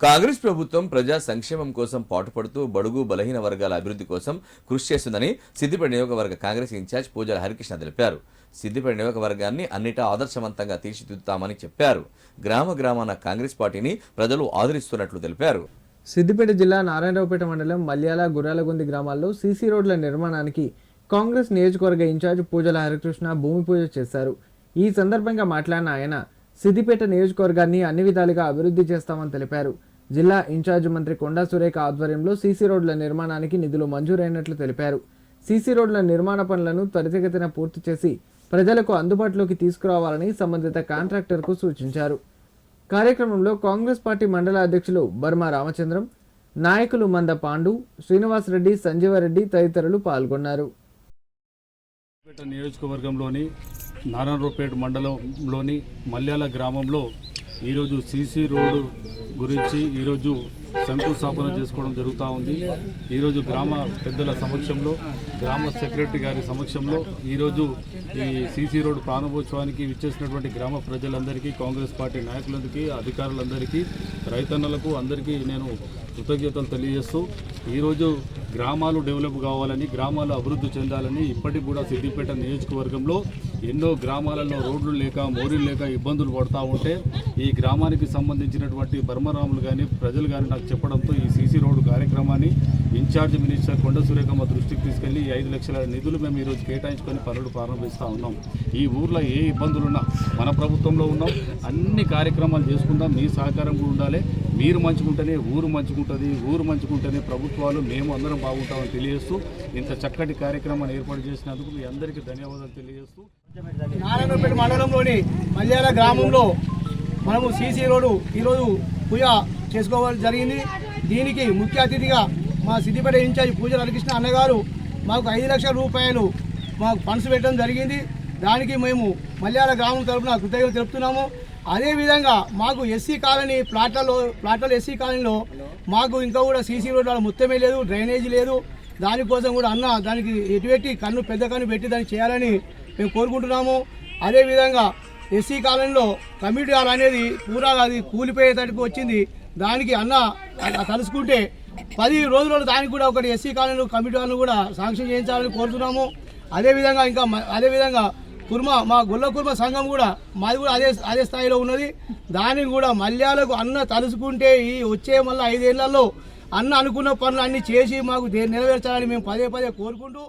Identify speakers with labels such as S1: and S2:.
S1: కాంగ్రెస్ ప్రభుత్వం ప్రజా సంక్షేమం కోసం పాటుపడుతూ బడుగు బలహీన వర్గాల అభివృద్ధి కోసం కృషి చేస్తుందని సిద్దిపేట నియోజకవర్గ కాంగ్రెస్ ఇన్ఛార్జ్ పూజల హరికృష్ణ తెలిపారు. సిద్దిపేట నియోజకవర్గాన్ని అన్నిటా ఆదర్శవంతంగా తీర్చిదిద్దుతామని చెప్పారు. గ్రామ గ్రామాన కాంగ్రెస్ పార్టీని ప్రజలు ఆదరిస్తున్నట్లు తెలిపారు.
S2: సిద్దిపేట జిల్లా నారాయణరావుపేట మండలం మల్యాల గుర్రాలగుంది గ్రామాల్లో సీసీ రోడ్ల నిర్మాణానికి కాంగ్రెస్ నియోజకవర్గ ఇన్ఛార్జ్ పూజల హరికృష్ణ భూమి పూజ చేశారు. ఈ సందర్భంగా మాట్లాడిన ఆయన సిద్దిపేట నియోజకవర్గాన్ని అన్ని విధాలుగా అభివృద్ధి చేస్తామని తెలిపారు. జిల్లా ఇన్ఛార్జ్ మంత్రి కొండా సురేఖ ఆధ్వర్యంలో సీసీ రోడ్ల నిర్మాణానికి నిధులు మంజూరైనట్లు తెలిపారు. సీసీ రోడ్ల నిర్మాణ పనులను త్వరితగతిన పూర్తి చేసి ప్రజలకు అందుబాటులోకి తీసుకురావాలని సంబంధిత కాంట్రాక్టర్కు సూచించారు. కార్యక్రమంలో కాంగ్రెస్ పార్టీ మండల అధ్యక్షులు బర్మా రామచంద్రం నాయకులు మంద పాండు శ్రీనివాసరెడ్డి సంజీవరెడ్డి తదితరులు పాల్గొన్నారు.
S3: నియోజకవర్గంలోని నారాయణరావుపేట మండలంలోని మల్యాల గ్రామంలో ఈరోజు సీసీ రోడ్డు గురించి ఈరోజు శంకుస్థాపన చేసుకోవడం జరుగుతూ ఉంది. ఈరోజు గ్రామ పెద్దల సమక్షంలో గ్రామ సెక్రటరీ గారి సమక్షంలో ఈరోజు ఈ సీసీ రోడ్డు ప్రారంభోత్సవానికి విచ్చేసినటువంటి గ్రామ ప్రజలందరికీ కాంగ్రెస్ పార్టీ నాయకులందరికీ అధికారులందరికీ రైతన్నలకు అందరికీ నేను కృతజ్ఞతలు తెలియజేస్తూ ఈరోజు గ్రామాలు డెవలప్ కావాలని గ్రామాలు అభివృద్ధి చెందాలని ఇప్పటికి కూడా సిద్దిపేట నియోజకవర్గంలో ఎన్నో గ్రామాలలో రోడ్లు లేక మోరీలు లేక ఇబ్బందులు పడుతూ ఉంటే ఈ గ్రామానికి సంబంధించినటువంటి బర్మరాములు కానీ ప్రజలు కానీ నాకు చెప్పడంతో ఈ సీసీ రోడ్డు కార్యక్రమాన్ని ఇన్ఛార్జ్ మినిస్టర్ కొండ సురేఖమ్మ దృష్టికి తీసుకెళ్ళి ఈ ఐదు లక్షల నిధులు మేము ఈరోజు కేటాయించుకొని పనులు ప్రారంభిస్తూ ఉన్నాం. ఈ ఊర్లో ఏ ఇబ్బందులున్నా మన ప్రభుత్వంలో ఉన్నాం. అన్ని కార్యక్రమాలు చేసుకుందాం. మీ సహకారం కూడా ఉండాలి. మీరు మంచుకుంటేనే ఊరు మంచుకుంటుంది. ఊరు మంచుకుంటేనే ప్రభుత్వాలు. మేము అందరం బాగుంటామని తెలియజేస్తూ ఇంత చక్కటి కార్యక్రమాన్ని ఏర్పాటు చేసినందుకు మీ అందరికీ ధన్యవాదాలు తెలియజేస్తూ
S4: నారాయణపేట మండలంలోని మల్యాల గ్రామంలో మనము సీసీ రోడ్డు ఈరోజు పూజ చేసుకోవడం జరిగింది. దీనికి ముఖ్య అతిథిగా మా సిద్దిపేట ఇన్ఛార్జ్ పూజ హరికృష్ణ అన్నగారు మాకు ఐదు లక్షల రూపాయలు మాకు ఫండ్స్ పెట్టడం జరిగింది. దానికి మేము మల్యాల గ్రామం తరఫున కృతజ్ఞతలు తెలుపుతున్నాము. అదేవిధంగా మాకు ఎస్సీ కాలనీ ప్లాట్లలో ప్లాట్లలో ఎస్సీ కాలనీలో మాకు ఇంకా కూడా సీసీ రోడ్డు మొత్తమే లేదు డ్రైనేజీ లేదు. దానికోసం కూడా అన్న దానికి ఎటువంటి కన్ను పెద్ద కన్ను పెట్టి దాన్ని చేయాలని మేము కోరుకుంటున్నాము. అదేవిధంగా ఎస్సీ కాలనీలో కమ్యూనిటీ హాల్ అనేది పూరా అది కూలిపోయేటట్టుకు వచ్చింది. దానికి అన్న తలుసుకుంటే పది రోజులలో దానికి కూడా ఒకటి ఎస్సీ కాలనీలో కమిటీ హాల్ను కూడా శాంక్షన్ చేయించాలని కోరుతున్నాము. అదేవిధంగా ఇంకా అదేవిధంగా కుర్మ మా గొల్ల కుర్మ సంఘం కూడా మాది కూడా అదే అదే స్థాయిలో ఉన్నది. దానికి కూడా మల్యాలకు అన్న తలుసుకుంటే ఈ వచ్చే మళ్ళీ ఐదేళ్ళలో అన్న అనుకున్న పనులు అన్నీ చేసి మాకు నెరవేర్చాలని మేము పదే పదే కోరుకుంటూ